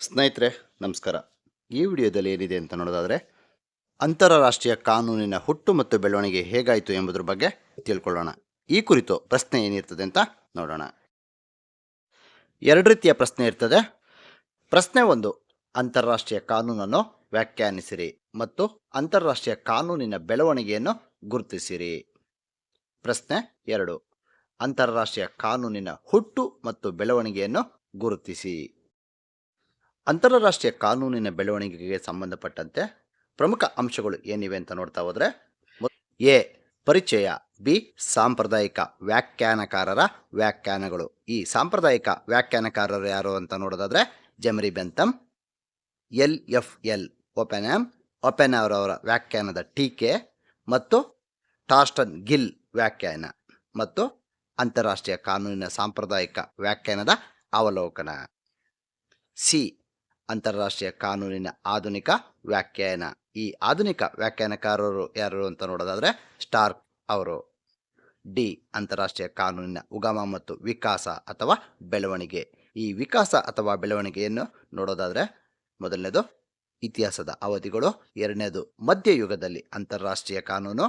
ಸ್ನೇಹಿತರೆ, ನಮಸ್ಕಾರ. ಈ ವಿಡಿಯೋದಲ್ಲಿ ಏನಿದೆ ಅಂತ ನೋಡೋದಾದರೆ, ಅಂತಾರಾಷ್ಟ್ರೀಯ ಕಾನೂನಿನ ಹುಟ್ಟು ಮತ್ತು ಬೆಳವಣಿಗೆ ಹೇಗಾಯಿತು ಎಂಬುದರ ಬಗ್ಗೆ ತಿಳ್ಕೊಳ್ಳೋಣ. ಈ ಕುರಿತು ಪ್ರಶ್ನೆ ಏನಿರ್ತದೆ ಅಂತ ನೋಡೋಣ. ಎರಡು ರೀತಿಯ ಪ್ರಶ್ನೆ ಇರ್ತದೆ. ಪ್ರಶ್ನೆ ಒಂದು, ಅಂತಾರಾಷ್ಟ್ರೀಯ ಕಾನೂನನ್ನು ವ್ಯಾಖ್ಯಾನಿಸಿರಿ ಮತ್ತು ಅಂತಾರಾಷ್ಟ್ರೀಯ ಕಾನೂನಿನ ಬೆಳವಣಿಗೆಯನ್ನು ಗುರುತಿಸಿರಿ. ಪ್ರಶ್ನೆ ಎರಡು, ಅಂತಾರಾಷ್ಟ್ರೀಯ ಕಾನೂನಿನ ಹುಟ್ಟು ಮತ್ತು ಬೆಳವಣಿಗೆಯನ್ನು ಗುರುತಿಸಿ. ಅಂತಾರಾಷ್ಟ್ರೀಯ ಕಾನೂನಿನ ಬೆಳವಣಿಗೆಗೆ ಸಂಬಂಧಪಟ್ಟಂತೆ ಪ್ರಮುಖ ಅಂಶಗಳು ಏನಿವೆ ಅಂತ ನೋಡ್ತಾ ಹೋದರೆ ಎ, ಪರಿಚಯ, ಬಿ, ಸಾಂಪ್ರದಾಯಿಕ ವ್ಯಾಖ್ಯಾನಕಾರರ ವ್ಯಾಖ್ಯಾನಗಳು. ಈ ಸಾಂಪ್ರದಾಯಿಕ ವ್ಯಾಖ್ಯಾನಕಾರರು ಯಾರು ಅಂತ ನೋಡೋದಾದ್ರೆ, ಜಮರಿ Bentham L F L Oppenheim open ಅವರವರ ವ್ಯಾಖ್ಯಾನದ ಟೀಕೆ ಮತ್ತು ಟಾಸ್ಟನ್ ಗಿಲ್ ವ್ಯಾಖ್ಯಾನ ಮತ್ತು ಅಂತಾರಾಷ್ಟ್ರೀಯ ಕಾನೂನಿನ ಸಾಂಪ್ರದಾಯಿಕ ವ್ಯಾಖ್ಯಾನದ ಅವಲೋಕನ. ಸಿ ಅಂತಾರಾಷ್ಟ್ರೀಯ ಕಾನೂನಿನ ಆಧುನಿಕ ವ್ಯಾಖ್ಯಾನ. ಈ ಆಧುನಿಕ ವ್ಯಾಖ್ಯಾನಕಾರರು ಯಾರು ಅಂತ ನೋಡೋದಾದ್ರೆ ಸ್ಟಾರ್ಕ್ ಅವರು. ಡಿ, ಅಂತಾರಾಷ್ಟ್ರೀಯ ಕಾನೂನಿನ ಉಗಮ ಮತ್ತು ವಿಕಾಸ ಅಥವಾ ಬೆಳವಣಿಗೆ. ಈ ವಿಕಾಸ ಅಥವಾ ಬೆಳವಣಿಗೆಯನ್ನು ನೋಡೋದಾದ್ರೆ ಮೊದಲನೇದು ಇತಿಹಾಸದ ಅವಧಿಗಳು, ಎರಡನೇದು ಮಧ್ಯಯುಗದಲ್ಲಿ ಅಂತಾರಾಷ್ಟ್ರೀಯ ಕಾನೂನು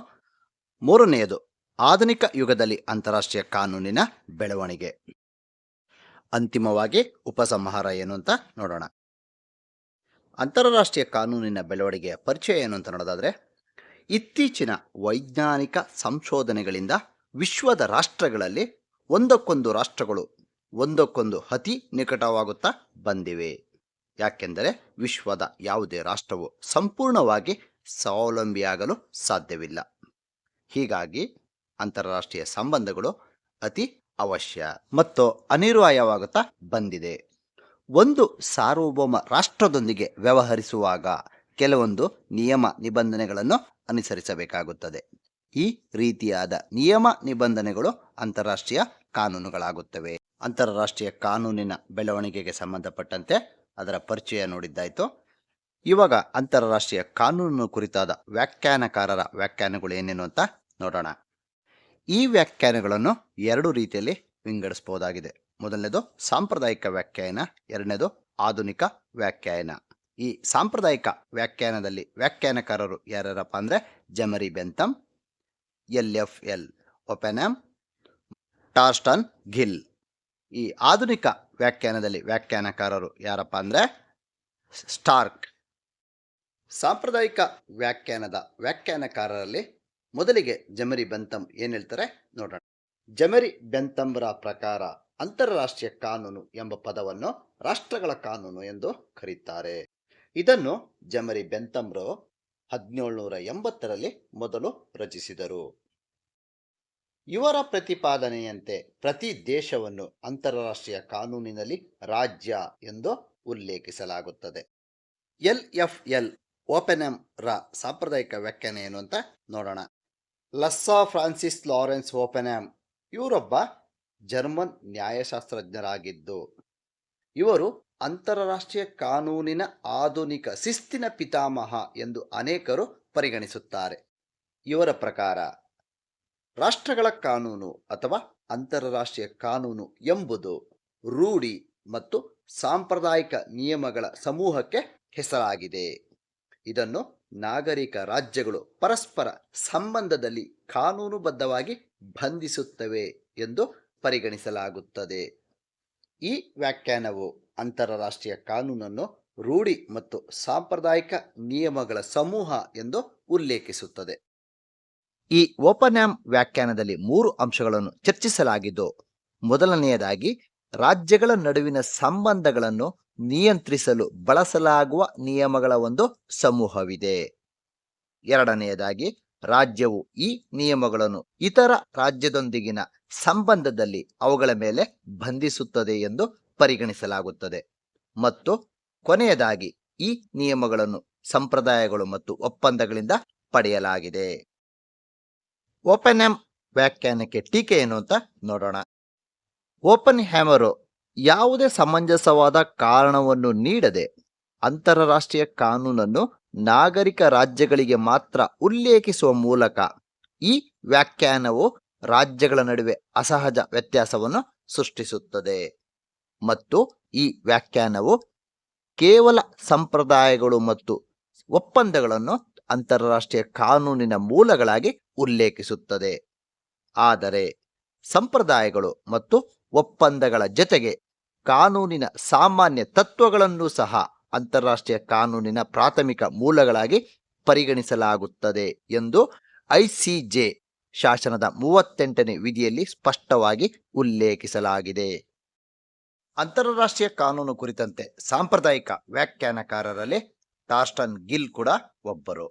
ಮೂರನೆಯದು ಆಧುನಿಕ ಯುಗದಲ್ಲಿ ಅಂತಾರಾಷ್ಟ್ರೀಯ ಕಾನೂನಿನ ಬೆಳವಣಿಗೆ. ಅಂತಿಮವಾಗಿ ಉಪಸಂಹಾರ ಏನು ಅಂತ ನೋಡೋಣ. ಅಂತಾರಾಷ್ಟ್ರೀಯ ಕಾನೂನಿನ ಬೆಳವಣಿಗೆಯ ಪರಿಚಯ ಏನು ಅಂತ ನೋಡೋದಾದರೆ, ಇತ್ತೀಚಿನ ವೈಜ್ಞಾನಿಕ ಸಂಶೋಧನೆಗಳಿಂದ ವಿಶ್ವದ ರಾಷ್ಟ್ರಗಳಲ್ಲಿ ಒಂದಕ್ಕೊಂದು ರಾಷ್ಟ್ರಗಳು, ಒಂದಕ್ಕೊಂದು ಅತಿ ನಿಕಟವಾಗುತ್ತಾ ಬಂದಿವೆ. ಯಾಕೆಂದರೆ ವಿಶ್ವದ ಯಾವುದೇ ರಾಷ್ಟ್ರವು ಸಂಪೂರ್ಣವಾಗಿ ಸ್ವಾವಲಂಬಿಯಾಗಲು ಸಾಧ್ಯವಿಲ್ಲ. ಹೀಗಾಗಿ ಅಂತಾರಾಷ್ಟ್ರೀಯ ಸಂಬಂಧಗಳು ಅತಿ ಅವಶ್ಯ ಮತ್ತು ಅನಿರ್ವಾಯವಾಗುತ್ತಾ ಬಂದಿದೆ. ಒಂದು ಸಾರ್ವಭೌಮ ರಾಷ್ಟ್ರದೊಂದಿಗೆ ವ್ಯವಹರಿಸುವಾಗ ಕೆಲವೊಂದು ನಿಯಮ ನಿಬಂಧನೆಗಳನ್ನು ಅನುಸರಿಸಬೇಕಾಗುತ್ತದೆ. ಈ ರೀತಿಯಾದ ನಿಯಮ ನಿಬಂಧನೆಗಳು ಅಂತಾರಾಷ್ಟ್ರೀಯ ಕಾನೂನುಗಳಾಗುತ್ತವೆ. ಅಂತಾರಾಷ್ಟ್ರೀಯ ಕಾನೂನಿನ ಬೆಳವಣಿಗೆಗೆ ಸಂಬಂಧಪಟ್ಟಂತೆ ಅದರ ಪರಿಚಯ ನೋಡಿದ್ದಾಯಿತು. ಇವಾಗ ಅಂತಾರಾಷ್ಟ್ರೀಯ ಕಾನೂನು ಕುರಿತಾದ ವ್ಯಾಖ್ಯಾನಕಾರರ ವ್ಯಾಖ್ಯಾನಗಳು ಏನೇನು ಅಂತ ನೋಡೋಣ. ಈ ವ್ಯಾಖ್ಯಾನಗಳನ್ನು ಎರಡು ರೀತಿಯಲ್ಲಿ ವಿಂಗಡಿಸಬಹುದಾಗಿದೆ. ಮೊದಲನೇದು ಸಾಂಪ್ರದಾಯಿಕ ವ್ಯಾಖ್ಯಾನ, ಎರಡನೇದು ಆಧುನಿಕ ವ್ಯಾಖ್ಯಾನ. ಈ ಸಾಂಪ್ರದಾಯಿಕ ವ್ಯಾಖ್ಯಾನದಲ್ಲಿ ವ್ಯಾಖ್ಯಾನಕಾರರು ಯಾರ್ಯಾರಪ್ಪ ಅಂದರೆ ಜಮರಿ Bentham L F L Oppenheim Torsten Gihl ಈ ಆಧುನಿಕ ವ್ಯಾಖ್ಯಾನದಲ್ಲಿ ವ್ಯಾಖ್ಯಾನಕಾರರು ಯಾರಪ್ಪ ಅಂದರೆ ಸ್ಟಾರ್ಕ್. ಸಾಂಪ್ರದಾಯಿಕ ವ್ಯಾಖ್ಯಾನದ ವ್ಯಾಖ್ಯಾನಕಾರರಲ್ಲಿ ಮೊದಲಿಗೆ ಜಮರಿ ಬೆಂತಮ್ ಏನು ಹೇಳ್ತಾರೆ ನೋಡೋಣ. ಜಮರಿ ಬೆಂತಮ್ರ ಪ್ರಕಾರ ಅಂತಾರಾಷ್ಟ್ರೀಯ ಕಾನೂನು ಎಂಬ ಪದವನ್ನು ರಾಷ್ಟ್ರಗಳ ಕಾನೂನು ಎಂದು ಕರೀತಾರೆ. ಇದನ್ನು ಜಮರಿ ಬೆಂತಮ್ರು ಹದಿನೇಳುನೂರ ಎಂಬತ್ತರಲ್ಲಿ ಮೊದಲು ರಚಿಸಿದರು. ಇವರ ಪ್ರತಿಪಾದನೆಯಂತೆ ಪ್ರತಿ ದೇಶವನ್ನು ಅಂತಾರಾಷ್ಟ್ರೀಯ ಕಾನೂನಿನಲ್ಲಿ ರಾಜ್ಯ ಎಂದು ಉಲ್ಲೇಖಿಸಲಾಗುತ್ತದೆ. ಎಲ್ ಎಫ್ ಎಲ್ ಓಪೆನಮ್ ರ ಸಾಂಪ್ರದಾಯಿಕ ವ್ಯಾಖ್ಯಾನ ಏನು ಅಂತ ನೋಡೋಣ. ಲಸ್ಸಾ ಫ್ರಾನ್ಸಿಸ್ ಲಾರೆನ್ಸ್ ಓಪೆನಮ್ ಇವರೊಬ್ಬ ಜರ್ಮನ್ ನ್ಯಾಯಶಾಸ್ತ್ರಜ್ಞರಾಗಿದ್ದು. ಇವರು ಅಂತಾರಾಷ್ಟ್ರೀಯ ಕಾನೂನಿನ ಆಧುನಿಕ ಶಿಸ್ತಿನ ಪಿತಾಮಹ ಎಂದು ಅನೇಕರು ಪರಿಗಣಿಸುತ್ತಾರೆ. ಇವರ ಪ್ರಕಾರ, ರಾಷ್ಟ್ರಗಳ ಕಾನೂನು ಅಥವಾ ಅಂತಾರಾಷ್ಟ್ರೀಯ ಕಾನೂನು ಎಂಬುದು ರೂಢಿ ಮತ್ತು ಸಾಂಪ್ರದಾಯಿಕ ನಿಯಮಗಳ ಸಮೂಹಕ್ಕೆ ಹೆಸರಾಗಿದೆ. ಇದನ್ನು ನಾಗರಿಕ ರಾಜ್ಯಗಳು ಪರಸ್ಪರ ಸಂಬಂಧದಲ್ಲಿ ಕಾನೂನುಬದ್ಧವಾಗಿ ಬಂಧಿಸುತ್ತವೆ ಎಂದು ಪರಿಗಣಿಸಲಾಗುತ್ತದೆ. ಈ ವ್ಯಾಖ್ಯಾನವು ಅಂತಾರಾಷ್ಟ್ರೀಯ ಕಾನೂನನ್ನು ರೂಢಿ ಮತ್ತು ಸಾಂಪ್ರದಾಯಿಕ ನಿಯಮಗಳ ಸಮೂಹ ಎಂದು ಉಲ್ಲೇಖಿಸುತ್ತದೆ. ಈ ಓಪನ್ಯಾಮ್ ವ್ಯಾಖ್ಯಾನದಲ್ಲಿ ಮೂರು ಅಂಶಗಳನ್ನು ಚರ್ಚಿಸಲಾಗಿದ್ದು, ಮೊದಲನೆಯದಾಗಿ ರಾಜ್ಯಗಳ ನಡುವಿನ ಸಂಬಂಧಗಳನ್ನು ನಿಯಂತ್ರಿಸಲು ಬಳಸಲಾಗುವ ನಿಯಮಗಳ ಒಂದು ಸಮೂಹವಿದೆ. ಎರಡನೆಯದಾಗಿ ರಾಜ್ಯವು ಈ ನಿಯಮಗಳನ್ನು ಇತರ ರಾಜ್ಯದೊಂದಿಗಿನ ಸಂಬಂಧದಲ್ಲಿ ಅವುಗಳ ಮೇಲೆ ಬಂಧಿಸುತ್ತದೆ ಎಂದು ಪರಿಗಣಿಸಲಾಗುತ್ತದೆ. ಮತ್ತು ಕೊನೆಯದಾಗಿ ಈ ನಿಯಮಗಳನ್ನು ಸಂಪ್ರದಾಯಗಳು ಮತ್ತು ಒಪ್ಪಂದಗಳಿಂದ ಪಡೆಯಲಾಗಿದೆ. ಓಪನ್ ಹ್ಯಾಮ್ ವ್ಯಾಖ್ಯಾನಕ್ಕೆ ಟೀಕೆ ಏನು ಅಂತ ನೋಡೋಣ. ಓಪನ್ ಹ್ಯಾಮರು ಯಾವುದೇ ಸಮಂಜಸವಾದ ಕಾರಣವನ್ನು ನೀಡದೆ ಅಂತಾರಾಷ್ಟ್ರೀಯ ಕಾನೂನನ್ನು ನಾಗರಿಕ ರಾಜ್ಯಗಳಿಗೆ ಮಾತ್ರ ಉಲ್ಲೇಖಿಸುವ ಮೂಲಕ ಈ ವ್ಯಾಖ್ಯಾನವು ರಾಜ್ಯಗಳ ನಡುವೆ ಅಸಹಜ ವ್ಯತ್ಯಾಸವನ್ನು ಸೃಷ್ಟಿಸುತ್ತದೆ. ಮತ್ತು ಈ ವ್ಯಾಖ್ಯಾನವು ಕೇವಲ ಸಂಪ್ರದಾಯಗಳು ಮತ್ತು ಒಪ್ಪಂದಗಳನ್ನು ಅಂತಾರಾಷ್ಟ್ರೀಯ ಕಾನೂನಿನ ಮೂಲಗಳಾಗಿ ಉಲ್ಲೇಖಿಸುತ್ತದೆ. ಆದರೆ ಸಂಪ್ರದಾಯಗಳು ಮತ್ತು ಒಪ್ಪಂದಗಳ ಜೊತೆಗೆ ಕಾನೂನಿನ ಸಾಮಾನ್ಯ ತತ್ವಗಳನ್ನು ಸಹ ಅಂತಾರಾಷ್ಟ್ರೀಯ ಕಾನೂನಿನ ಪ್ರಾಥಮಿಕ ಮೂಲಗಳಾಗಿ ಪರಿಗಣಿಸಲಾಗುತ್ತದೆ ಎಂದು ಐಸಿಜೆ ಶಾಸನದ ಮೂವತ್ತೆಂಟನೇ ವಿಧಿಯಲ್ಲಿ ಸ್ಪಷ್ಟವಾಗಿ ಉಲ್ಲೇಖಿಸಲಾಗಿದೆ. ಅಂತಾರಾಷ್ಟ್ರೀಯ ಕಾನೂನು ಕುರಿತಂತೆ ಸಾಂಪ್ರದಾಯಿಕ ವ್ಯಾಖ್ಯಾನಕಾರರಲ್ಲಿ ಟಾರ್ಸ್ಟನ್ ಗಿಲ್ ಕೂಡ ಒಬ್ಬರು.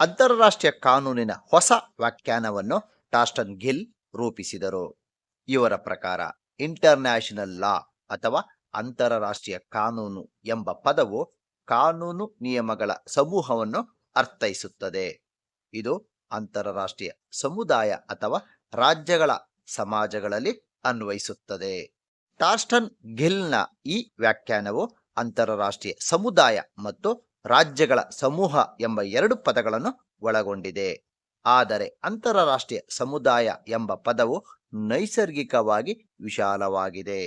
ಅಂತಾರಾಷ್ಟ್ರೀಯ ಕಾನೂನಿನ ಹೊಸ ವ್ಯಾಖ್ಯಾನವನ್ನು ಟಾರ್ಸ್ಟನ್ ಗಿಲ್ ರೂಪಿಸಿದರು. ಇವರ ಪ್ರಕಾರ ಇಂಟರ್ನ್ಯಾಷನಲ್ ಲಾ ಅಥವಾ ಅಂತಾರಾಷ್ಟ್ರೀಯ ಕಾನೂನು ಎಂಬ ಪದವು ಕಾನೂನು ನಿಯಮಗಳ ಸಮೂಹವನ್ನು ಅರ್ಥೈಸುತ್ತದೆ. ಇದು ಅಂತಾರಾಷ್ಟ್ರೀಯ ಸಮುದಾಯ ಅಥವಾ ರಾಜ್ಯಗಳ ಸಮಾಜಗಳಲ್ಲಿ ಅನ್ವಯಿಸುತ್ತದೆ. ಟಾರ್ಸ್ಟನ್ ಗಿಲ್ನ ಈ ವ್ಯಾಖ್ಯಾನವು ಅಂತಾರಾಷ್ಟ್ರೀಯ ಸಮುದಾಯ ಮತ್ತು ರಾಜ್ಯಗಳ ಸಮೂಹ ಎಂಬ ಎರಡು ಪದಗಳನ್ನು ಒಳಗೊಂಡಿದೆ. ಆದರೆ ಅಂತಾರಾಷ್ಟ್ರೀಯ ಸಮುದಾಯ ಎಂಬ ಪದವು ನೈಸರ್ಗಿಕವಾಗಿ ವಿಶಾಲವಾಗಿದೆ.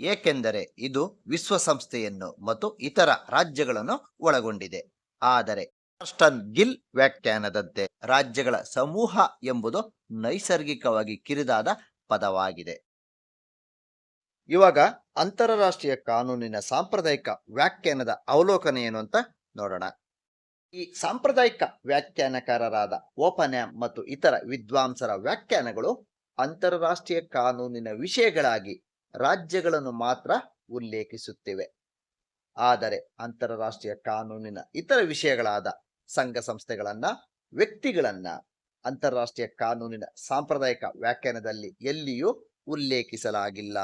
ಏಕೆಂದರೆ ಇದು ವಿಶ್ವಸಂಸ್ಥೆಯನ್ನು ಮತ್ತು ಇತರ ರಾಜ್ಯಗಳನ್ನು ಒಳಗೊಂಡಿದೆ. ಆದರೆ ಟಾರ್ಸ್ಟನ್ ಗಿಲ್ ವ್ಯಾಖ್ಯಾನದಂತೆ ರಾಜ್ಯಗಳ ಸಮೂಹ ಎಂಬುದು ನೈಸರ್ಗಿಕವಾಗಿ ಕಿರಿದಾದ ಪದವಾಗಿದೆ. ಇವಾಗ ಅಂತಾರಾಷ್ಟ್ರೀಯ ಕಾನೂನಿನ ಸಾಂಪ್ರದಾಯಿಕ ವ್ಯಾಖ್ಯಾನದ ಅವಲೋಕನ ಏನು ಅಂತ ನೋಡೋಣ. ಈ ಸಾಂಪ್ರದಾಯಿಕ ವ್ಯಾಖ್ಯಾನಕಾರರಾದ ಓಪನ್ಯಾಮ್ ಮತ್ತು ಇತರ ವಿದ್ವಾಂಸರ ವ್ಯಾಖ್ಯಾನಗಳು ಅಂತಾರಾಷ್ಟ್ರೀಯ ಕಾನೂನಿನ ವಿಷಯಗಳಾಗಿ ರಾಜ್ಯಗಳನ್ನು ಮಾತ್ರ ಉಲ್ಲೇಖಿಸುತ್ತಿವೆ. ಆದರೆ ಅಂತಾರಾಷ್ಟ್ರೀಯ ಕಾನೂನಿನ ಇತರ ವಿಷಯಗಳಾದ ಸಂಘ ಸಂಸ್ಥೆಗಳನ್ನ, ವ್ಯಕ್ತಿಗಳನ್ನ ಅಂತಾರಾಷ್ಟ್ರೀಯ ಕಾನೂನಿನ ಸಾಂಪ್ರದಾಯಿಕ ವ್ಯಾಖ್ಯಾನದಲ್ಲಿ ಎಲ್ಲಿಯೂ ಉಲ್ಲೇಖಿಸಲಾಗಿಲ್ಲ.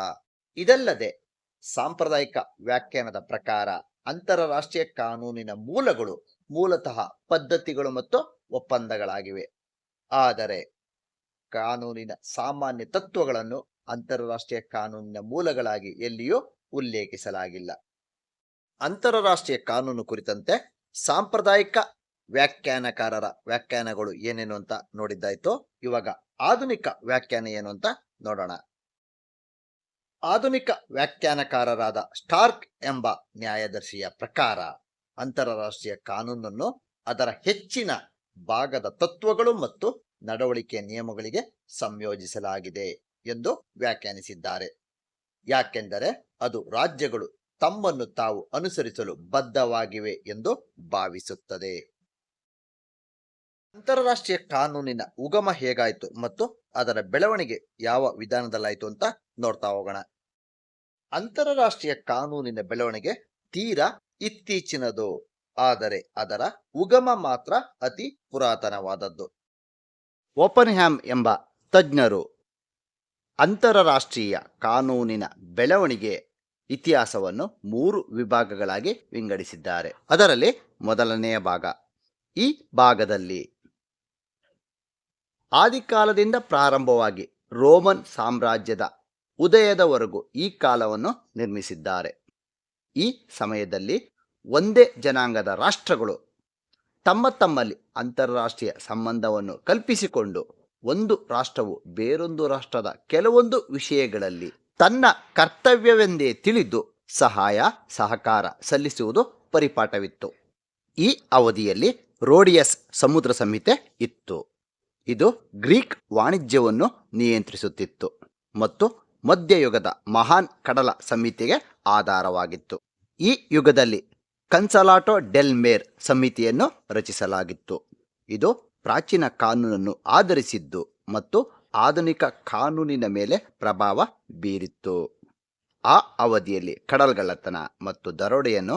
ಇದಲ್ಲದೆ ಸಾಂಪ್ರದಾಯಿಕ ವ್ಯಾಖ್ಯಾನದ ಪ್ರಕಾರ ಅಂತಾರಾಷ್ಟ್ರೀಯ ಕಾನೂನಿನ ಮೂಲಗಳು ಮೂಲತಃ ಪದ್ಧತಿಗಳು ಮತ್ತು ಒಪ್ಪಂದಗಳಾಗಿವೆ. ಆದರೆ ಕಾನೂನಿನ ಸಾಮಾನ್ಯ ತತ್ವಗಳನ್ನು ಅಂತಾರಾಷ್ಟ್ರೀಯ ಕಾನೂನಿನ ಮೂಲಗಳಾಗಿ ಎಲ್ಲಿಯೂ ಉಲ್ಲೇಖಿಸಲಾಗಿಲ್ಲ. ಅಂತಾರಾಷ್ಟ್ರೀಯ ಕಾನೂನು ಕುರಿತಂತೆ ಸಾಂಪ್ರದಾಯಿಕ ವ್ಯಾಖ್ಯಾನಕಾರರ ವ್ಯಾಖ್ಯಾನಗಳು ಏನೇನು ಅಂತ ನೋಡಿದ್ದಾಯ್ತು. ಇವಾಗ ಆಧುನಿಕ ವ್ಯಾಖ್ಯಾನ ಏನು ಅಂತ ನೋಡೋಣ. ಆಧುನಿಕ ವ್ಯಾಖ್ಯಾನಕಾರರಾದ ಸ್ಟಾರ್ಕ್ ಎಂಬ ನ್ಯಾಯದರ್ಶಿಯ ಪ್ರಕಾರ ಅಂತಾರಾಷ್ಟ್ರೀಯ ಕಾನೂನನ್ನು ಅದರ ಹೆಚ್ಚಿನ ಭಾಗದ ತತ್ವಗಳು ಮತ್ತು ನಡವಳಿಕೆ ನಿಯಮಗಳಿಗೆ ಸಂಯೋಜಿಸಲಾಗಿದೆ ಎಂದು ವ್ಯಾಖ್ಯಾನಿಸಿದ್ದಾರೆ. ಯಾಕೆಂದರೆ ಅದು ರಾಜ್ಯಗಳು ತಮ್ಮನ್ನು ತಾವು ಅನುಸರಿಸಲು ಬದ್ಧವಾಗಿವೆ ಎಂದು ಭಾವಿಸುತ್ತದೆ. ಅಂತಾರಾಷ್ಟ್ರೀಯ ಕಾನೂನಿನ ಉಗಮ ಹೇಗಾಯಿತು ಮತ್ತು ಅದರ ಬೆಳವಣಿಗೆ ಯಾವ ವಿಧಾನದಲ್ಲಾಯಿತು ಅಂತ ನೋಡ್ತಾ ಹೋಗೋಣ. ಅಂತಾರಾಷ್ಟ್ರೀಯ ಕಾನೂನಿನ ಬೆಳವಣಿಗೆ ತೀರಾ ಇತ್ತೀಚಿನದು, ಆದರೆ ಅದರ ಉಗಮ ಮಾತ್ರ ಅತಿ ಪುರಾತನವಾದದ್ದು. ಓಪನ್ ಹ್ಯಾಮ್ ಎಂಬ ತಜ್ಞರು ಅಂತಾರಾಷ್ಟ್ರೀಯ ಕಾನೂನಿನ ಬೆಳವಣಿಗೆ ಇತಿಹಾಸವನ್ನು ಮೂರು ವಿಭಾಗಗಳಾಗಿ ವಿಂಗಡಿಸಿದ್ದಾರೆ. ಅದರಲ್ಲಿ ಮೊದಲನೆಯ ಭಾಗ, ಈ ಭಾಗದಲ್ಲಿ ಆದಿಕಾಲದಿಂದ ಪ್ರಾರಂಭವಾಗಿ ರೋಮನ್ ಸಾಮ್ರಾಜ್ಯದ ಉದಯದವರೆಗೂ ಈ ಕಾಲವನ್ನು ನಿರ್ಮಿಸಿದ್ದಾರೆ. ಈ ಸಮಯದಲ್ಲಿ ಒಂದೇ ಜನಾಂಗದ ರಾಷ್ಟ್ರಗಳು ತಮ್ಮ ತಮ್ಮಲ್ಲಿ ಅಂತಾರಾಷ್ಟ್ರೀಯ ಸಂಬಂಧವನ್ನು ಕಲ್ಪಿಸಿಕೊಂಡು ಒಂದು ರಾಷ್ಟ್ರವು ಬೇರೊಂದು ರಾಷ್ಟ್ರದ ಕೆಲವೊಂದು ವಿಷಯಗಳಲ್ಲಿ ತನ್ನ ಕರ್ತವ್ಯವೆಂದೇ ತಿಳಿದು ಸಹಾಯ, ಸಹಕಾರ ಸಲ್ಲಿಸುವುದು ಪರಿಪಾಠವಿತ್ತು. ಈ ಅವಧಿಯಲ್ಲಿ ರೋಡಿಯಸ್ ಸಮುದ್ರ ಸಂಹಿತೆ ಇತ್ತು. ಇದು ಗ್ರೀಕ್ ವಾಣಿಜ್ಯವನ್ನು ನಿಯಂತ್ರಿಸುತ್ತಿತ್ತು ಮತ್ತು ಮಧ್ಯಯುಗದ ಮಹಾನ್ ಕಡಲ ಸಮಿತಿಗೆ ಆಧಾರವಾಗಿತ್ತು. ಈ ಯುಗದಲ್ಲಿ ಕನ್ಸಲಾಟೋ ಡೆಲ್ ಮೇರ್ ಸಮಿತಿಯನ್ನು ರಚಿಸಲಾಗಿತ್ತು. ಇದು ಪ್ರಾಚೀನ ಕಾನೂನನ್ನು ಆಧರಿಸಿದ್ದು ಮತ್ತು ಆಧುನಿಕ ಕಾನೂನಿನ ಮೇಲೆ ಪ್ರಭಾವ ಬೀರಿತ್ತು. ಆ ಅವಧಿಯಲ್ಲಿ ಕಡಲ್ಗಳ್ಳತನ ಮತ್ತು ದರೋಡೆಯನ್ನು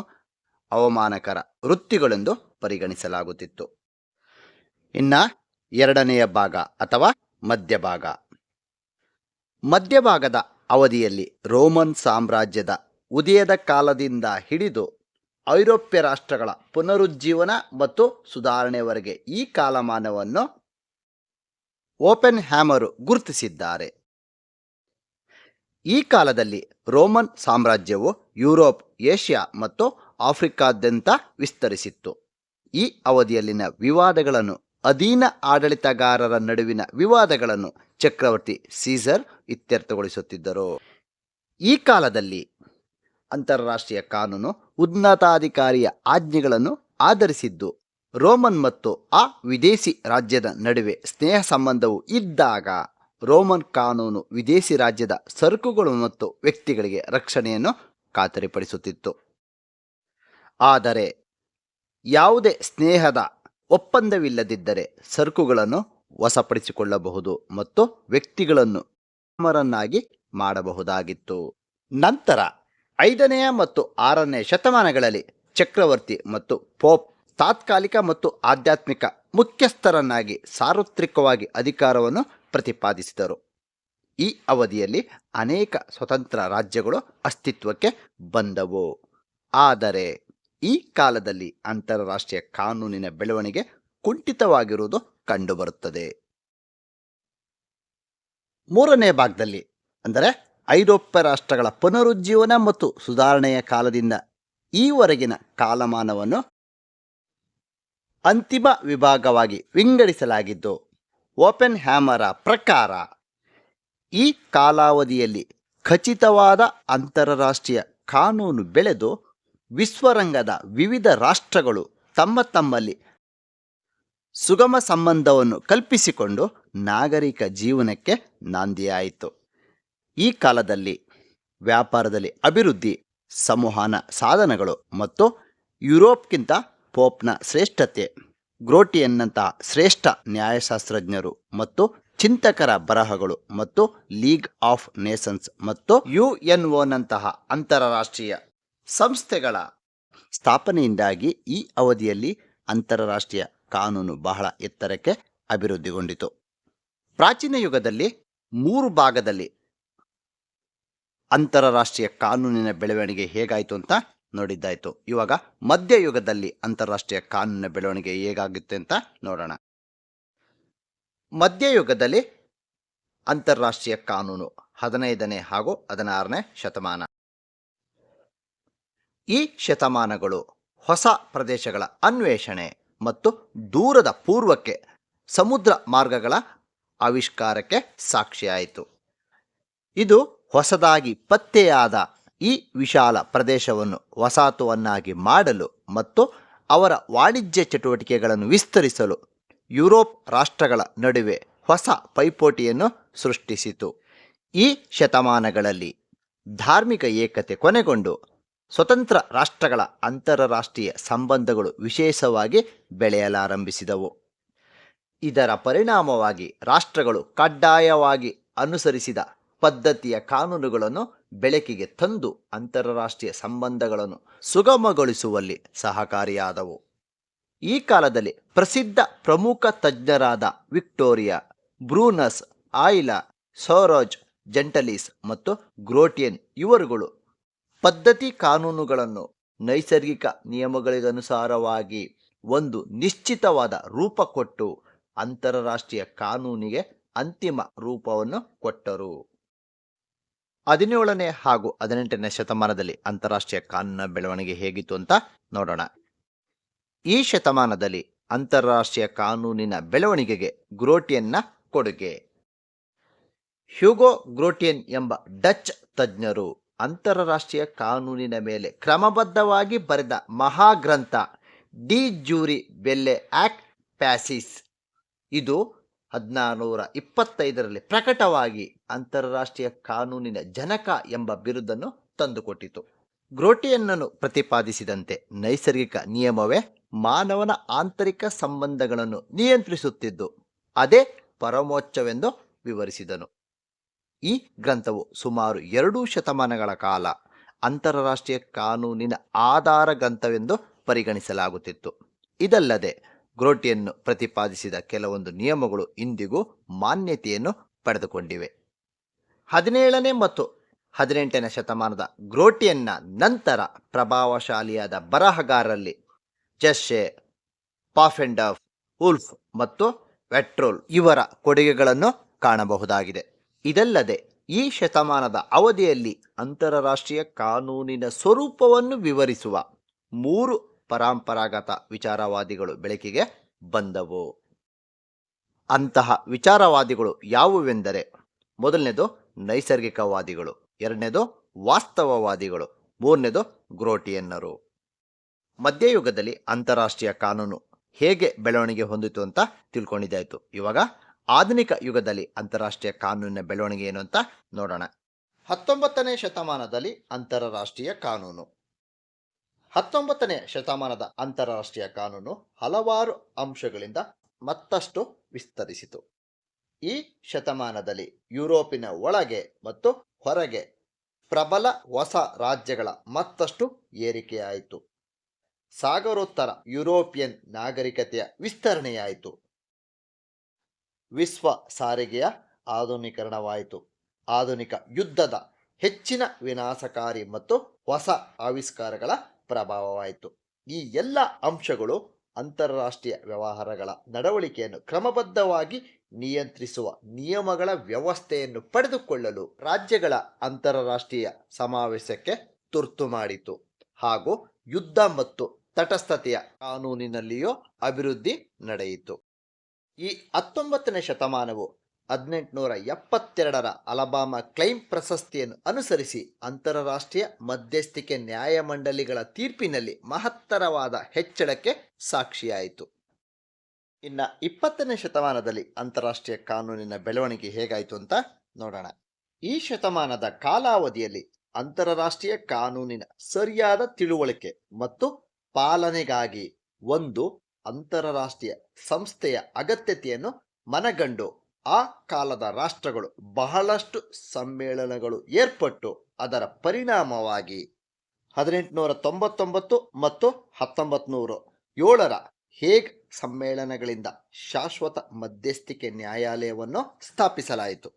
ಅವಮಾನಕರ ವೃತ್ತಿಗಳೆಂದು ಪರಿಗಣಿಸಲಾಗುತ್ತಿತ್ತು. ಇನ್ನ ಎರಡನೆಯ ಭಾಗ ಅಥವಾ ಮಧ್ಯಭಾಗ. ಮಧ್ಯಭಾಗದ ಅವಧಿಯಲ್ಲಿ ರೋಮನ್ ಸಾಮ್ರಾಜ್ಯದ ಉದಯದ ಕಾಲದಿಂದ ಹಿಡಿದು ಐರೋಪ್ಯ ರಾಷ್ಟ್ರಗಳ ಪುನರುಜ್ಜೀವನ ಮತ್ತು ಸುಧಾರಣೆವರೆಗೆ ಈ ಕಾಲಮಾನವನ್ನು ಓಪೆನ್ ಹ್ಯಾಮರು ಗುರುತಿಸಿದ್ದಾರೆ. ಈ ಕಾಲದಲ್ಲಿ ರೋಮನ್ ಸಾಮ್ರಾಜ್ಯವು ಯುರೋಪ್, ಏಷ್ಯಾ ಮತ್ತು ಆಫ್ರಿಕಾದ್ಯಂತ ವಿಸ್ತರಿಸಿತ್ತು. ಈ ಅವಧಿಯಲ್ಲಿನ ವಿವಾದಗಳನ್ನು ಅಧೀನ ಆಡಳಿತಗಾರರ ನಡುವಿನ ವಿವಾದಗಳನ್ನು ಚಕ್ರವರ್ತಿ ಸೀಸರ್ ಇತ್ಯರ್ಥಗೊಳಿಸುತ್ತಿದ್ದರು. ಈ ಕಾಲದಲ್ಲಿ ಅಂತಾರಾಷ್ಟ್ರೀಯ ಕಾನೂನು ಉನ್ನತಾಧಿಕಾರಿಯ ಆಜ್ಞೆಗಳನ್ನು ಆಧರಿಸಿದ್ದು, ರೋಮನ್ ಮತ್ತು ಆ ವಿದೇಶಿ ರಾಜ್ಯದ ನಡುವೆ ಸ್ನೇಹ ಸಂಬಂಧವು ಇದ್ದಾಗ ರೋಮನ್ ಕಾನೂನು ವಿದೇಶಿ ರಾಜ್ಯದ ಸರಕುಗಳು ಮತ್ತು ವ್ಯಕ್ತಿಗಳಿಗೆ ರಕ್ಷಣೆಯನ್ನು ಖಾತರಿಪಡಿಸುತ್ತಿತ್ತು. ಆದರೆ ಯಾವುದೇ ಸ್ನೇಹದ ಒಪ್ಪಂದವಿಲ್ಲದಿದ್ದರೆ ಸರಕುಗಳನ್ನು ವಶಪಡಿಸಿಕೊಳ್ಳಬಹುದು ಮತ್ತು ವ್ಯಕ್ತಿಗಳನ್ನು ಅಮರನ್ನಾಗಿ ಮಾಡಬಹುದಾಗಿತ್ತು. ನಂತರ ಐದನೆಯ ಮತ್ತು ಆರನೇ ಶತಮಾನಗಳಲ್ಲಿ ಚಕ್ರವರ್ತಿ ಮತ್ತು ಪೋಪ್ ತಾತ್ಕಾಲಿಕ ಮತ್ತು ಆಧ್ಯಾತ್ಮಿಕ ಮುಖ್ಯಸ್ಥರನ್ನಾಗಿ ಸಾರ್ವತ್ರಿಕವಾಗಿ ಅಧಿಕಾರವನ್ನು ಪ್ರತಿಪಾದಿಸಿದರು. ಈ ಅವಧಿಯಲ್ಲಿ ಅನೇಕ ಸ್ವತಂತ್ರ ರಾಜ್ಯಗಳು ಅಸ್ತಿತ್ವಕ್ಕೆ ಬಂದವು. ಆದರೆ ಈ ಕಾಲದಲ್ಲಿ ಅಂತಾರಾಷ್ಟ್ರೀಯ ಕಾನೂನಿನ ಬೆಳವಣಿಗೆ ಕುಂಠಿತವಾಗಿರುವುದು ಕಂಡುಬರುತ್ತದೆ. ಮೂರನೇ ಭಾಗದಲ್ಲಿ ಅಂದರೆ ಐರೋಪ್ಯ ರಾಷ್ಟ್ರಗಳ ಪುನರುಜ್ಜೀವನ ಮತ್ತು ಸುಧಾರಣೆಯ ಕಾಲದಿಂದ ಈವರೆಗಿನ ಕಾಲಮಾನವನ್ನು ಅಂತಿಮ ವಿಭಾಗವಾಗಿ ವಿಂಗಡಿಸಲಾಗಿದ್ದು ಓಪೆನ್ ಹ್ಯಾಮರ ಪ್ರಕಾರ ಈ ಕಾಲಾವಧಿಯಲ್ಲಿ ಖಚಿತವಾದ ಅಂತಾರಾಷ್ಟ್ರೀಯ ಕಾನೂನು ಬೆಳೆದು ವಿಶ್ವರಂಗದ ವಿವಿಧ ರಾಷ್ಟ್ರಗಳು ತಮ್ಮ ತಮ್ಮಲ್ಲಿ ಸುಗಮ ಸಂಬಂಧವನ್ನು ಕಲ್ಪಿಸಿಕೊಂಡು ನಾಗರಿಕ ಜೀವನಕ್ಕೆ ನಾಂದಿಯಾಯಿತು ಈ ಕಾಲದಲ್ಲಿ ವ್ಯಾಪಾರದಲ್ಲಿ ಅಭಿವೃದ್ಧಿ, ಸಂವಹನ ಸಾಧನಗಳು ಮತ್ತು ಯುರೋಪ್ಗಿಂತ ಪೋಪ್ನ ಶ್ರೇಷ್ಠತೆ ಗ್ರೋಟಿಯನ್ನಂತಹ ಶ್ರೇಷ್ಠ ನ್ಯಾಯಶಾಸ್ತ್ರಜ್ಞರು ಮತ್ತು ಚಿಂತಕರ ಬರಹಗಳು ಮತ್ತು ಲೀಗ್ ಆಫ್ ನೇಷನ್ಸ್ ಮತ್ತು ಯು ಎನ್ ಒನಂತಹ ಅಂತಾರಾಷ್ಟ್ರೀಯ ಸಂಸ್ಥೆಗಳ ಸ್ಥಾಪನೆಯಿಂದಾಗಿ ಈ ಅವಧಿಯಲ್ಲಿ ಅಂತಾರಾಷ್ಟ್ರೀಯ ಕಾನೂನು ಬಹಳ ಎತ್ತರಕ್ಕೆ ಅಭಿವೃದ್ಧಿಗೊಂಡಿತು. ಪ್ರಾಚೀನ ಯುಗದಲ್ಲಿ ಮೂರು ಭಾಗದಲ್ಲಿ ಅಂತಾರಾಷ್ಟ್ರೀಯ ಕಾನೂನಿನ ಬೆಳವಣಿಗೆ ಹೇಗಾಯಿತು ಅಂತ ನೋಡಿದ್ದಾಯಿತು. ಇವಾಗ ಮಧ್ಯಯುಗದಲ್ಲಿ ಅಂತಾರಾಷ್ಟ್ರೀಯ ಕಾನೂನಿನ ಬೆಳವಣಿಗೆ ಹೇಗಾಗುತ್ತೆ ಅಂತ ನೋಡೋಣ. ಮಧ್ಯಯುಗದಲ್ಲಿ ಅಂತಾರಾಷ್ಟ್ರೀಯ ಕಾನೂನು ಹದಿನೈದನೇ ಹಾಗೂ ಹದಿನಾರನೇ ಶತಮಾನ. ಈ ಶತಮಾನಗಳು ಹೊಸ ಪ್ರದೇಶಗಳ ಅನ್ವೇಷಣೆ ಮತ್ತು ದೂರದ ಪೂರ್ವಕ್ಕೆ ಸಮುದ್ರ ಮಾರ್ಗಗಳ ಆವಿಷ್ಕಾರಕ್ಕೆ ಸಾಕ್ಷಿಯಾಯಿತು. ಇದು ಹೊಸದಾಗಿ ಪತ್ತೆಯಾದ ಈ ವಿಶಾಲ ಪ್ರದೇಶವನ್ನು ವಸಾಹತುವನ್ನಾಗಿ ಮಾಡಲು ಮತ್ತು ಅವರ ವಾಣಿಜ್ಯ ಚಟುವಟಿಕೆಗಳನ್ನು ವಿಸ್ತರಿಸಲು ಯುರೋಪ್ ರಾಷ್ಟ್ರಗಳ ನಡುವೆ ಹೊಸ ಪೈಪೋಟಿಯನ್ನು ಸೃಷ್ಟಿಸಿತು. ಈ ಶತಮಾನಗಳಲ್ಲಿ ಧಾರ್ಮಿಕ ಏಕತೆ ಕೊನೆಗೊಂಡು ಸ್ವತಂತ್ರ ರಾಷ್ಟ್ರಗಳ ಅಂತಾರಾಷ್ಟ್ರೀಯ ಸಂಬಂಧಗಳು ವಿಶೇಷವಾಗಿ ಬೆಳೆಯಲಾರಂಭಿಸಿದವು. ಇದರ ಪರಿಣಾಮವಾಗಿ ರಾಷ್ಟ್ರಗಳು ಕಡ್ಡಾಯವಾಗಿ ಅನುಸರಿಸಿದ ಪದ್ಧತಿಯ ಕಾನೂನುಗಳನ್ನು ಬೆಳಕಿಗೆ ತಂದು ಅಂತಾರಾಷ್ಟ್ರೀಯ ಸಂಬಂಧಗಳನ್ನು ಸುಗಮಗೊಳಿಸುವಲ್ಲಿ ಸಹಕಾರಿಯಾದವು. ಈ ಕಾಲದಲ್ಲಿ ಪ್ರಸಿದ್ಧ ಪ್ರಮುಖ ತಜ್ಞರಾದ ವಿಕ್ಟೋರಿಯಾ ಬ್ರೂನಸ್, ಆಯ್ಲಾ ಸೋರೋಜ್, ಜೆಂಟಲೀಸ್ ಮತ್ತು ಗ್ರೋಟಿಯನ್ ಇವರುಗಳು ಪದ್ಧತಿ ಕಾನೂನುಗಳನ್ನು ನೈಸರ್ಗಿಕ ನಿಯಮಗಳಿಗನುಸಾರವಾಗಿ ಒಂದು ನಿಶ್ಚಿತವಾದ ರೂಪ ಕೊಟ್ಟು ಅಂತಾರಾಷ್ಟ್ರೀಯ ಕಾನೂನಿಗೆ ಅಂತಿಮ ರೂಪವನ್ನು ಕೊಟ್ಟರು. ಹದಿನೇಳನೇ ಹಾಗೂ ಹದಿನೆಂಟನೇ ಶತಮಾನದಲ್ಲಿ ಅಂತಾರಾಷ್ಟ್ರೀಯ ಕಾನೂನಿನ ಬೆಳವಣಿಗೆ ಹೇಗಿತ್ತು ಅಂತ ನೋಡೋಣ. ಈ ಶತಮಾನದಲ್ಲಿ ಅಂತಾರಾಷ್ಟ್ರೀಯ ಕಾನೂನಿನ ಬೆಳವಣಿಗೆಗೆ ಗ್ರೋಟಿಯನ್ನ ಕೊಡುಗೆ. ಹ್ಯೂಗೋ ಗ್ರೋಟಿಯನ್ ಎಂಬ ಡಚ್ ತಜ್ಞರು ಅಂತಾರಾಷ್ಟ್ರೀಯ ಕಾನೂನಿನ ಮೇಲೆ ಕ್ರಮಬದ್ಧವಾಗಿ ಬರೆದ ಮಹಾಗ್ರಂಥ De Jure Belli ac Pacis. ಇದು ಹದಿನಾರುನೂರ ಇಪ್ಪತ್ತೈದರಲ್ಲಿ ಪ್ರಕಟವಾಗಿ ಅಂತಾರಾಷ್ಟ್ರೀಯ ಕಾನೂನಿನ ಜನಕ ಎಂಬ ಬಿರುದನ್ನು ತಂದುಕೊಟ್ಟಿತು. ಗ್ರೋಟಿಯನ್ನನು ಪ್ರತಿಪಾದಿಸಿದಂತೆ ನೈಸರ್ಗಿಕ ನಿಯಮವೇ ಮಾನವನ ಆಂತರಿಕ ಸಂಬಂಧಗಳನ್ನು ನಿಯಂತ್ರಿಸುತ್ತಿದ್ದು, ಅದೇ ಪರಮೋಚ್ಚವೆಂದು ವಿವರಿಸಿದನು. ಈ ಗ್ರಂಥವು ಸುಮಾರು ಎರಡು ಶತಮಾನಗಳ ಕಾಲ ಅಂತಾರಾಷ್ಟ್ರೀಯ ಕಾನೂನಿನ ಆಧಾರ ಗ್ರಂಥವೆಂದು ಪರಿಗಣಿಸಲಾಗುತ್ತಿತ್ತು. ಇದಲ್ಲದೆ ಗ್ರೋಟಿಯನ್ನು ಪ್ರತಿಪಾದಿಸಿದ ಕೆಲವೊಂದು ನಿಯಮಗಳು ಇಂದಿಗೂ ಮಾನ್ಯತೆಯನ್ನು ಪಡೆದುಕೊಂಡಿವೆ. ಹದಿನೇಳನೇ ಮತ್ತು ಹದಿನೆಂಟನೇ ಶತಮಾನದ ಗ್ರೋಟಿಯನ್ನ ನಂತರ ಪ್ರಭಾವಶಾಲಿಯಾದ ಬರಹಗಾರರಲ್ಲಿ ಜಸ್ಸೆ, ಪಾಫೆಂಡಫ್, ಉಲ್ಫ್ ಮತ್ತು ವೆಟ್ರೋಲ್ ಇವರ ಕೊಡುಗೆಗಳನ್ನು ಕಾಣಬಹುದಾಗಿದೆ. ಇದಲ್ಲದೆ ಈ ಶತಮಾನದ ಅವಧಿಯಲ್ಲಿ ಅಂತಾರಾಷ್ಟ್ರೀಯ ಕಾನೂನಿನ ಸ್ವರೂಪವನ್ನು ವಿವರಿಸುವ ಮೂರು ಪರಂಪರಾಗತ ವಿಚಾರವಾದಿಗಳು ಬೆಳಕಿಗೆ ಬಂದವು. ಅಂತಹ ವಿಚಾರವಾದಿಗಳು ಯಾವುವೆಂದರೆ, ಮೊದಲನೇದು ನೈಸರ್ಗಿಕವಾದಿಗಳು, ಎರಡನೇದು ವಾಸ್ತವವಾದಿಗಳು, ಮೂರನೇದು ಗ್ರೋಟಿಯನ್ನರು. ಮಧ್ಯಯುಗದಲ್ಲಿ ಅಂತಾರಾಷ್ಟ್ರೀಯ ಕಾನೂನು ಹೇಗೆ ಬೆಳವಣಿಗೆ ಹೊಂದಿತು ಅಂತ ತಿಳ್ಕೊಂಡಿದ್ದಾಯಿತು. ಇವಾಗ ಆಧುನಿಕ ಯುಗದಲ್ಲಿ ಅಂತಾರಾಷ್ಟ್ರೀಯ ಕಾನೂನಿನ ಬೆಳವಣಿಗೆ ಏನು ಅಂತ ನೋಡೋಣ. ಹತ್ತೊಂಬತ್ತನೇ ಶತಮಾನದಲ್ಲಿ ಅಂತಾರಾಷ್ಟ್ರೀಯ ಕಾನೂನು. ಹತ್ತೊಂಬತ್ತನೇ ಶತಮಾನದ ಅಂತಾರಾಷ್ಟ್ರೀಯ ಕಾನೂನು ಹಲವಾರು ಅಂಶಗಳಿಂದ ಮತ್ತಷ್ಟು ವಿಸ್ತರಿಸಿತು. ಈ ಶತಮಾನದಲ್ಲಿ ಯುರೋಪಿನ ಒಳಗೆ ಮತ್ತು ಹೊರಗೆ ಪ್ರಬಲ ಹೊಸ ರಾಜ್ಯಗಳ ಮತ್ತಷ್ಟು ಏರಿಕೆಯಾಯಿತು. ಸಾಗರೋತ್ತರ ಯುರೋಪಿಯನ್ ನಾಗರಿಕತೆಯ ವಿಸ್ತರಣೆಯಾಯಿತು. ವಿಶ್ವ ಸಾರಿಗೆಯ ಆಧುನೀಕರಣವಾಯಿತು. ಆಧುನಿಕ ಯುದ್ಧದ ಹೆಚ್ಚಿನ ವಿನಾಶಕಾರಿ ಮತ್ತು ಹೊಸ ಆವಿಷ್ಕಾರಗಳ ಪ್ರಭಾವವಾಯಿತು. ಈ ಎಲ್ಲ ಅಂಶಗಳು ಅಂತಾರಾಷ್ಟ್ರೀಯ ವ್ಯವಹಾರಗಳ ನಡವಳಿಕೆಯನ್ನು ಕ್ರಮಬದ್ಧವಾಗಿ ನಿಯಂತ್ರಿಸುವ ನಿಯಮಗಳ ವ್ಯವಸ್ಥೆಯನ್ನು ಪಡೆದುಕೊಳ್ಳಲು ರಾಜ್ಯಗಳ ಅಂತಾರಾಷ್ಟ್ರೀಯ ಸಮಾವೇಶಕ್ಕೆ ತುರ್ತು ಮಾಡಿತು. ಹಾಗೂ ಯುದ್ಧ ಮತ್ತು ತಟಸ್ಥತೆಯ ಕಾನೂನಿನಲ್ಲಿಯೂ ಅಭಿವೃದ್ಧಿ ನಡೆಯಿತು. ಈ ಹತ್ತೊಂಬತ್ತನೇ ಶತಮಾನವು ಹದಿನೆಂಟುನೂರ ಎಪ್ಪತ್ತೆರಡರ ಅಲಬಾಮ ಕ್ಲೈಮ್ ಪ್ರಶಸ್ತಿಯನ್ನು ಅನುಸರಿಸಿ ಅಂತಾರಾಷ್ಟ್ರೀಯ ಮಧ್ಯಸ್ಥಿಕೆ ನ್ಯಾಯಮಂಡಳಿಗಳ ತೀರ್ಪಿನಲ್ಲಿ ಮಹತ್ತರವಾದ ಹೆಚ್ಚಳಕ್ಕೆ ಸಾಕ್ಷಿಯಾಯಿತು. ಇನ್ನ ಇಪ್ಪತ್ತನೇ ಶತಮಾನದಲ್ಲಿ ಅಂತಾರಾಷ್ಟ್ರೀಯ ಕಾನೂನಿನ ಬೆಳವಣಿಗೆ ಹೇಗಾಯಿತು ಅಂತ ನೋಡೋಣ. ಈ ಶತಮಾನದ ಕಾಲಾವಧಿಯಲ್ಲಿ ಅಂತಾರಾಷ್ಟ್ರೀಯ ಕಾನೂನಿನ ಸರಿಯಾದ ತಿಳುವಳಿಕೆ ಮತ್ತು ಪಾಲನೆಗಾಗಿ ಒಂದು ಅಂತಾರಾಷ್ಟ್ರೀಯ ಸಂಸ್ಥೆಯ ಅಗತ್ಯತೆಯನ್ನು ಮನಗಂಡು ಆ ಕಾಲದ ರಾಷ್ಟ್ರಗಳು ಬಹಳಷ್ಟು ಸಮ್ಮೇಳನಗಳು ಏರ್ಪಟ್ಟು ಅದರ ಪರಿಣಾಮವಾಗಿ ಹದಿನೆಂಟುನೂರ ತೊಂಬತ್ತೊಂಬತ್ತು ಮತ್ತು ಹತ್ತೊಂಬತ್ತು ನೂರ ಏಳರ ಹೇಗ್ ಸಮ್ಮೇಳನಗಳಿಂದ ಶಾಶ್ವತ ಮಧ್ಯಸ್ಥಿಕೆ ನ್ಯಾಯಾಲಯವನ್ನು ಸ್ಥಾಪಿಸಲಾಯಿತು.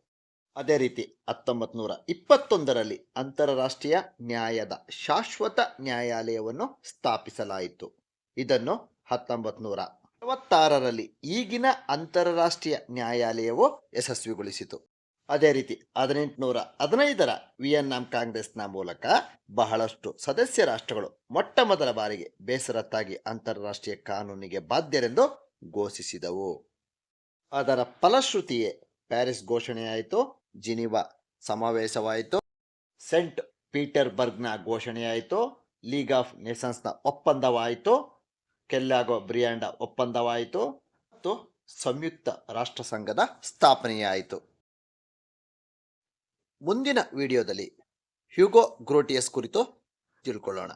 ಅದೇ ರೀತಿ ಹತ್ತೊಂಬತ್ತು ನೂರ ಇಪ್ಪತ್ತೊಂದರಲ್ಲಿ ಅಂತಾರಾಷ್ಟ್ರೀಯ ನ್ಯಾಯದ ಶಾಶ್ವತ ನ್ಯಾಯಾಲಯವನ್ನು ಸ್ಥಾಪಿಸಲಾಯಿತು. ಇದನ್ನು ಹತ್ತೊಂಬತ್ತು ನೂರ ಅರವತ್ತಾರರಲ್ಲಿ ಈಗಿನ ಅಂತಾರಾಷ್ಟ್ರೀಯ ನ್ಯಾಯಾಲಯವು ಯಶಸ್ವಿಗೊಳಿಸಿತು. ಅದೇ ರೀತಿ ಹದಿನೆಂಟುನೂರ ಹದಿನೈದರ ವಿಯೆಟ್ನಾಂ ಕಾಂಗ್ರೆಸ್ನ ಮೂಲಕ ಬಹಳಷ್ಟು ಸದಸ್ಯ ರಾಷ್ಟ್ರಗಳು ಮೊಟ್ಟ ಮೊದಲ ಬಾರಿಗೆ ಬೇಸರತ್ತಾಗಿ ಅಂತಾರಾಷ್ಟ್ರೀಯ ಕಾನೂನಿಗೆ ಬಾಧ್ಯರೆಂದು ಘೋಷಿಸಿದವು. ಅದರ ಫಲಶ್ರುತಿಯೇ ಪ್ಯಾರಿಸ್ ಘೋಷಣೆಯಾಯಿತು, ಜಿನಿವಾ ಸಮಾವೇಶವಾಯಿತು, ಸೆಂಟ್ ಪೀಟರ್ಬರ್ಗ್ನ ಘೋಷಣೆಯಾಯಿತು, ಲೀಗ್ ಆಫ್ ನೇಷನ್ಸ್ನ ಒಪ್ಪಂದವಾಯಿತು ಕೆಲ್ಲಾಗೋ ಬ್ರಿಯಾಂಡ ಒಪ್ಪಂದವಾಯಿತು ಮತ್ತು ಸಂಯುಕ್ತ ರಾಷ್ಟ್ರ ಸಂಘದ ಸ್ಥಾಪನೆಯಾಯಿತು. ಮುಂದಿನ ವಿಡಿಯೋದಲ್ಲಿ ಹ್ಯೂಗೋ ಗ್ರೋಟಿಯಸ್ ಕುರಿತು ತಿಳ್ಕೊಳ್ಳೋಣ.